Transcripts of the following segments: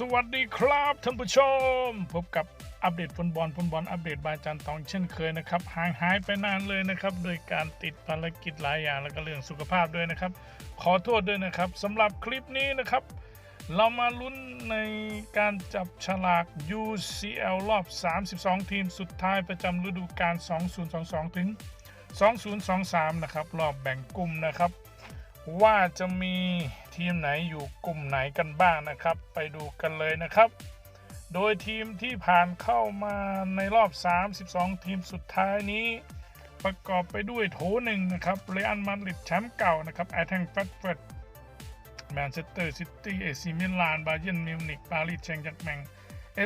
สวัสดีครับท่านผู้ชม พบกับอัปเดตฟุตบอลฟุตบอลอัปเดตบายจันทองเช่นเคยนะครับห่างหายไปนานเลยนะครับโดยการติดภารกิจหลายอย่างแล้วก็เรื่องสุขภาพด้วยนะครับ ขอโทษด้วยนะครับสำหรับคลิปนี้นะครับ เรามาลุ้นในการจับฉลาก UCL รอบ 32 ทีมสุดท้ายประจำฤดูกาล 2022 ถึง 2023 นะครับ รอบแบ่งกลุ่มนะครับ ว่าจะมี ทีมไหนอยู่กลุ่มไหนกันบ้างนะครับ ไปดูกันเลยนะครับ โดยทีมที่ผ่านเข้ามาในรอบ 32 ทีมสุดท้ายนี้ ประกอบไปด้วยโถหนึ่งนะครับเรอัลมาดริดแชมป์เก่านะครับแอตแทงแฟตเฟิร์ดแมนเชสเตอร์ซิตี้เอซิมิลานบาเยิร์นมิวนิกปารีสแชงจักแมง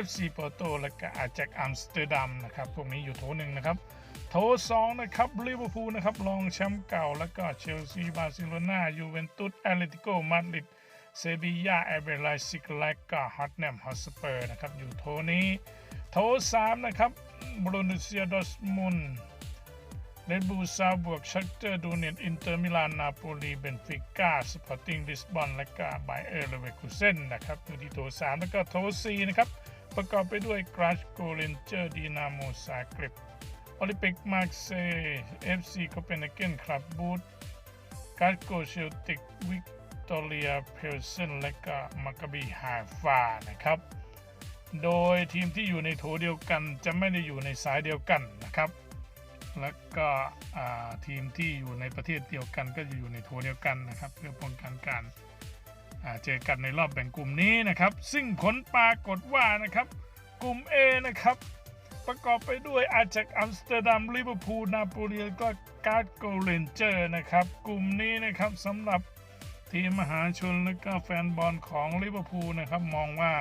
FC โปโตและก็อาแจกอัมสเตอร์ดัมนะครับพวกนี้อยู่โถหนึ่งนะครับ โถสองนะครับลิเวอร์พูลนะครับรองแชมป์เก่า แล้วก็เชลซีบาร์เซโลนายูเวนตุสแอตเลติโกมาดริดเซบียาเอเบรไลซิกและก็ฮอตแนมฮอสเปอร์นะครับอยู่โถนี้ โถสามนะครับบรูนิเซียดอสมุนเรดบูซาบวกชักเตอร์ดูเนตอินเตอร์มิลานนาโปลีเบนฟิก้าสปอร์ติ้งลิสบอนและก็ไบเออร์เลเวคูเซนนะครับอยู่ที่โถสามแล้วก็โถสี่นะครับ ประกอบไปด้วยกราชโกเลนเจอร์ดีนาโมซาเกรบโอลิมปิกมาร์เซย์เอฟซีโคเปนเฮเกนคลับบูธการโกเชลติกวิกตอเรียเพลเซนและก็มาคาบีฮาฟานะครับ โดยทีมที่อยู่ในโถเดียวกันจะไม่ได้อยู่ในสายเดียวกันนะครับ แล้วก็ทีมที่อยู่ในประเทศเดียวกันก็จะอยู่ในโถเดียวกันนะครับ เพื่อป้องกันการ เจอกันในรอบแบ่งกลุ่มนี้นะครับ ซึ่งผลปรากฏว่านะครับ กลุ่ม A นะครับ ประกอบไปด้วยอาจากอัมสเตอร์ดัมลิเวอร์พูลนาโปลีแล้วก็การ์ดโกลเลนเจอร์นะครับ กลุ่มนี้นะครับสำหรับทีมมหาชนและก็แฟนบอลของลิเวอร์พูลนะครับมองว่า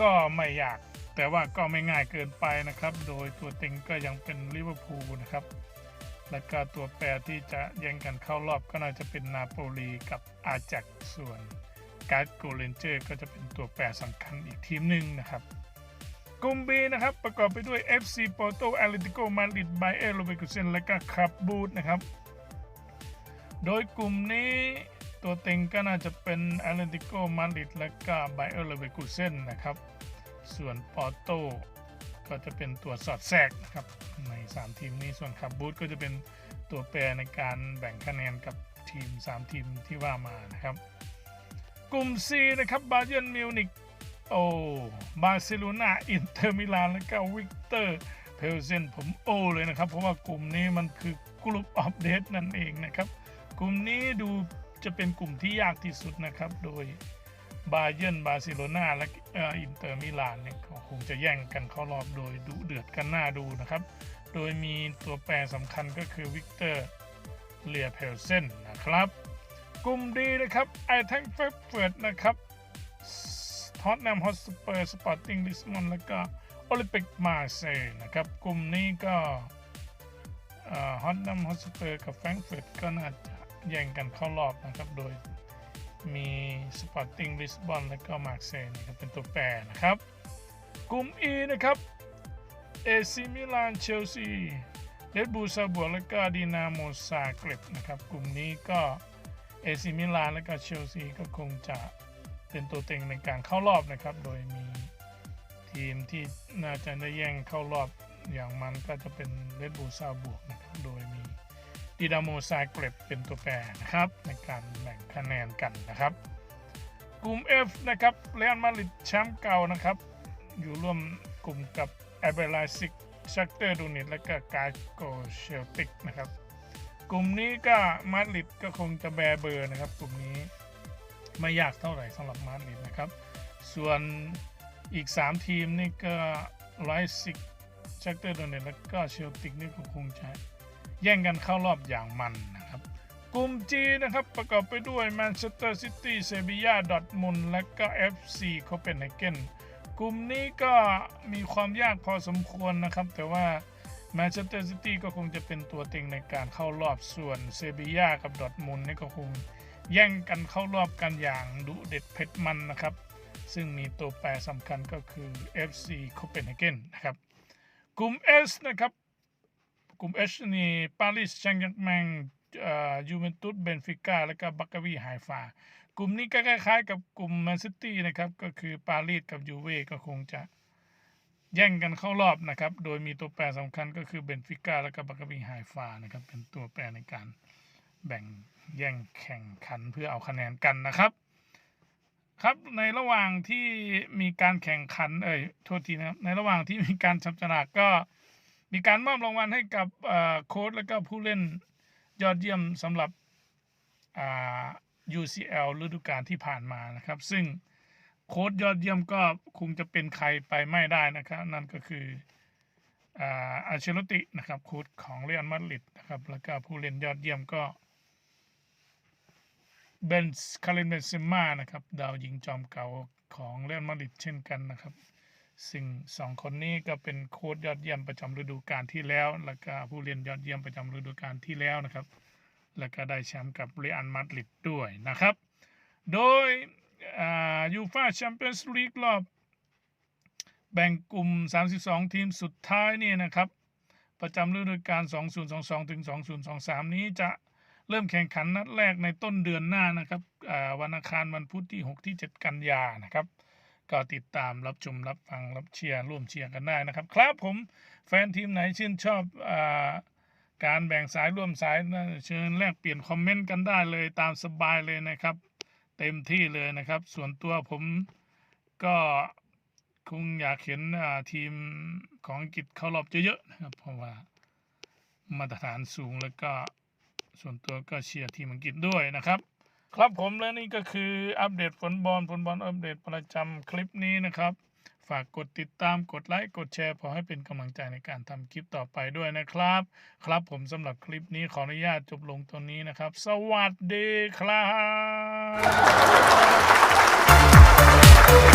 ก็ไม่อยากแต่ว่าก็ไม่ง่ายเกินไปนะครับ โดยตัวเต็งก็ยังเป็นลิเวอร์พูลนะครับ แล้วก็ตัวแปรที่จะแย่งกันเข้ารอบก็น่าจะเป็นนาโปลีกับอาจากส่วนการ์ดโกเลนเจอร์ก็จะเป็นตัวแปรสำคัญอีกทีมหนึ่งนะครับกลุ่ม B นะครับ ประกอบไปด้วย FC Porto Atletico Madrid Bayer Leverkusen และก็ค l ับบูธนะครับ โดยกลุ่มนี้ตัวเต็งก็น่าจะเป็น Atletico Madrid และก็ Bayer Leverkusen นะครับ ส่วนปอร์โต ก็จะเป็นตัวสอดแทรกนะครับใน 3 ทีมนี้ส่วนคับบูธก็จะเป็นตัวแปรในการแบ่งคะแนนกับทีม 3 ทีมที่ว่ามานะครับ กลุ่ม C นะครับบาเยิร์นมิวนิกโอ้บาร์เซโลนาอินเตอร์มิลานแล้วก็วิกเตอร์เพลเซนผมโอเลยนะครับ เพราะว่ากลุ่มนี้มันคือกลุ่มอัปเดตนั่นเองนะครับ กลุ่มนี้ดูจะเป็นกลุ่มที่ยากที่สุดนะครับ โดย บาเยิร์นบาร์เซโลนาและอินเตอร์มิลานเนี่ยคงจะแย่งกันเข้ารอบโดยดุเดือดกันหน้าดูนะครับ โดยมีตัวแปรสำคัญก็คือวิกเตอร์เลียเพลเซนนะครับกลุ่มดีนะครับไอแทงเฟเฟิร์ดนะครับท็อตแนมฮอตสเปอร์สปอร์ติ้งลิสบอนแล้วก็โอลิมปิกมาเซ่นะครับกลุ่มนี้ก็ฮอตแนมฮอตสเปอร์กับแฟรงก์เฟิร์ตก็น่าจะแย่งกันเข้ารอบนะครับโดย มีสปอร์ติ้งลิสบอนและก็มาเซนะครับเป็นตัวแปรนะครับ กลุ่ม E นะครับเอซิมิลานเชลซีเรดบูซาบวกและก็ดีนาโมซาเกรบนะครับ กลุ่มนี้ก็เอซิมิลานและก็เชลซีก็คงจะเป็นตัวเต็งในการเข้ารอบนะครับ โดยมีทีมที่น่าจะได้แย่งเข้ารอบอย่างมันก็จะเป็นเรดบูซาบวกนะครับ โดยมี ดินาโมซาเกรบเป็นตัวแปรนะครับ ในการแบ่งคะแนนกันนะครับ กลุ่ม F นะครับเรอัลมาดริดแชมป์เก่านะครับ อยู่ร่วมกลุ่มกับแอเบรไลซิกชักเตอร์ดูนิตและก็กาโกเชลติกนะครับ กลุ่มนี้ก็มาดริดก็คงจะแบรเบอร์นะครับ กลุ่มนี้ไม่ยากเท่าไหร่สำหรับมาดริดนะครับ ส่วนอีก 3 ทีมนี่ก็ไลซิกชักเตอร์โดเนตและก็เชลติกนี่ก็คงจะ แย่งกันเข้ารอบอย่างมันนะครับ กลุ่ม G นะครับประกอบไปด้วยแมนเชสเตอร์ซิตี้เซบียาดอทมุนและก็ FC โคเปนเฮเกนกลุ่มนี้ก็มีความยากพอสมควรนะครับ แต่ว่าแมนเชสเตอร์ซิตี้ก็คงจะเป็นตัวเต็งในการเข้ารอบส่วนเซบียากับดอทมุนนี่ก็คงแย่งกันเข้ารอบกันอย่างดุเด็ดเผ็ดมันนะครับ ซึ่งมีตัวแปรสำคัญก็คือ FC Copenhagen นะครับ กลุ่ม S นะครับ กลุ่ม H นี่ปารีสแชงต์แมงอ่อยูเวนตุสเบนฟิก้าแล้วก็บักกาวีไฮฟากลุ่มนี้ก็คล้ายๆกับกลุ่มแมนซิตี้นะครับ ก็คือปารีสกับยูเว่ก็คงจะแย่งกันเข้ารอบนะครับ โดยมีตัวแปรสำคัญก็คือเบนฟิก้าแล้วก็บักกาวีไฮฟานะครับ เป็นตัวแปรในการแบ่งแย่งแข่งขันเพื่อเอาคะแนนกันนะครับ ครับในระหว่างที่มีการแข่งขันเอ่ยโทษทีนะครับในระหว่างที่มีการจับฉลากก็ มีการมอบรางวัลให้กับโค้ชและก็ผู้เล่นยอดเยี่ยมสำหรับ UCL ฤดูกาลที่ผ่านมานะครับ ซึ่งโค้ชยอดเยี่ยมก็คงจะเป็นใครไปไม่ได้นะครับ นั่นก็คืออาอาเชลตินะครับโค้ชของเรอัลมาดริดนะครับ แล้วก็ผู้เล่นยอดเยี่ยมก็เบนส์คารินเบนเซม่านะครับ ดาวยิงจอมเก่าของเรอัลมาดริดเช่นกันนะครับ ซึ่งสองคนนี้ก็เป็นโค้ชยอดเยี่ยมประจำฤดูกาลที่แล้ว แล้วก็ผู้เล่นยอดเยี่ยมประจำฤดูกาลที่แล้วนะครับ แล้วก็ได้แชมป์กับเรอัลมาดริดด้วยนะครับ โดยยูฟาแชมเปี้ยนส์ลีกรอบแบ่งกลุ่ม 32 ทีมสุดท้ายนี่นะครับ ประจำฤดูกาล 2022 ถึง 2023 นี้จะเริ่มแข่งขันนัดแรกในต้นเดือนหน้านะครับวันอังคารวันพุธที่ 6 ที่ 7 กันยานะครับ ก็ติดตามรับชมรับฟังรับเชียร์ร่วมเชียร์กันได้นะครับ ครับผมแฟนทีมไหนชื่นชอบอาการแบ่งสายร่วมสายเชิญแลกเปลี่ยนคอมเมนต์กันได้เลยตามสบายเลยนะครับ เต็มที่เลยนะครับ ส่วนตัวผมก็คงอยากเห็นอ่าทีมของอังกฤษเข้ารอบเยอะๆนะครับ เพราะว่ามาตรฐานสูงแล้วก็ส่วนตัวก็เชียร์ทีมอังกฤษด้วยนะครับ ครับผมและนี่ก็คืออัปเดตฝนบอลฝนบอลอัปเดตประจำคลิปนี้นะครับ ฝากกดติดตามกดไลค์กดแชร์พอให้เป็นกำลังใจในการทำคลิปต่อไปด้วยนะครับ ครับผมสำหรับคลิปนี้ขออนุญาตจบลงตรงนี้นะครับ สวัสดีครั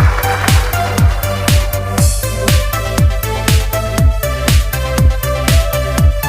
บ